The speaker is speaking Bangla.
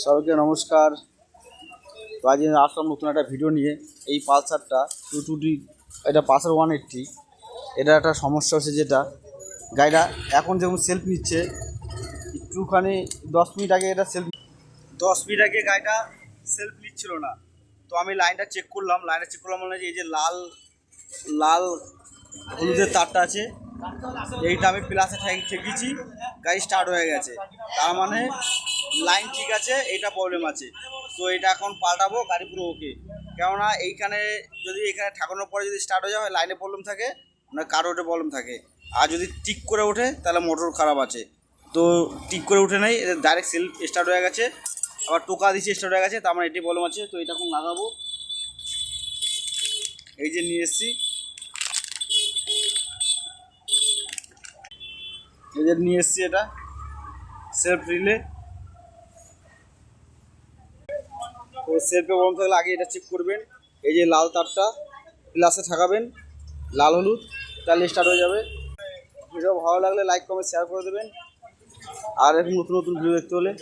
সবাইকে নমস্কার। তো আজ আসলাম নতুন একটা ভিডিও নিয়ে। এই পালসারটা টু টু ডি এটা পালসার ওয়ান এইট্টি এটা একটা সমস্যা হচ্ছে যেটা, গাড়িটা এখন যেমন সেলফ নিচ্ছে, একটুখানি দশ মিনিট আগে এটা সেলফ দশ মিনিট আগে গাড়িটা সেলফ নিচ্ছিল না। তো আমি লাইনটা চেক করলাম লাইনটা চেক করলাম মানে এই যে লাল লাল হলুদের তারটা আছে, এইটা আমি প্লাসে ঠেকিয়েছি, গাড়ি স্টার্ট হয়ে গেছে। তার মানে লাইন ঠিক আছে, এটা প্রবলেম আছে। তো এটা এখন পাল্টাবো, গাড়ি পুরো ওকে কেননা এইখানে যদি এখানে ঠাকুরের পরে যদি স্টার্ট হয়ে যায় লাইনে প্রবলেম থাকে না কারোটে প্রবলেম থাকে। আর যদি টিক করে ওঠে, তাহলে মোটর খারাপ আছে। তো টিক করে উঠে নেই ডাইরেক্ট সেলফ স্টার্ট হয়ে গেছে। আবার টোকা দিচ্ছে স্টার্ট হয়ে গেছে, তার মানে এটি প্রবলেম আছে। তো এটা এখন লাগাবো। এই যে নিয়ে এসছি। যে নিয়ে এসছি এটা। সেলফ রিলে তো সেলফে বন্ধ থাকলে আগে এটা চেক করবেন। এই যে লাল তারটা প্লাসে ঠাকাবেন, লাল হলুদ, তাহলে স্টার্ট হয়ে যাবে। ভিডিও ভালো লাগলে লাইক কমেন্ট শেয়ার করে দেবেন। আর এরকম নতুন নতুন ভিডিও দেখতে হলে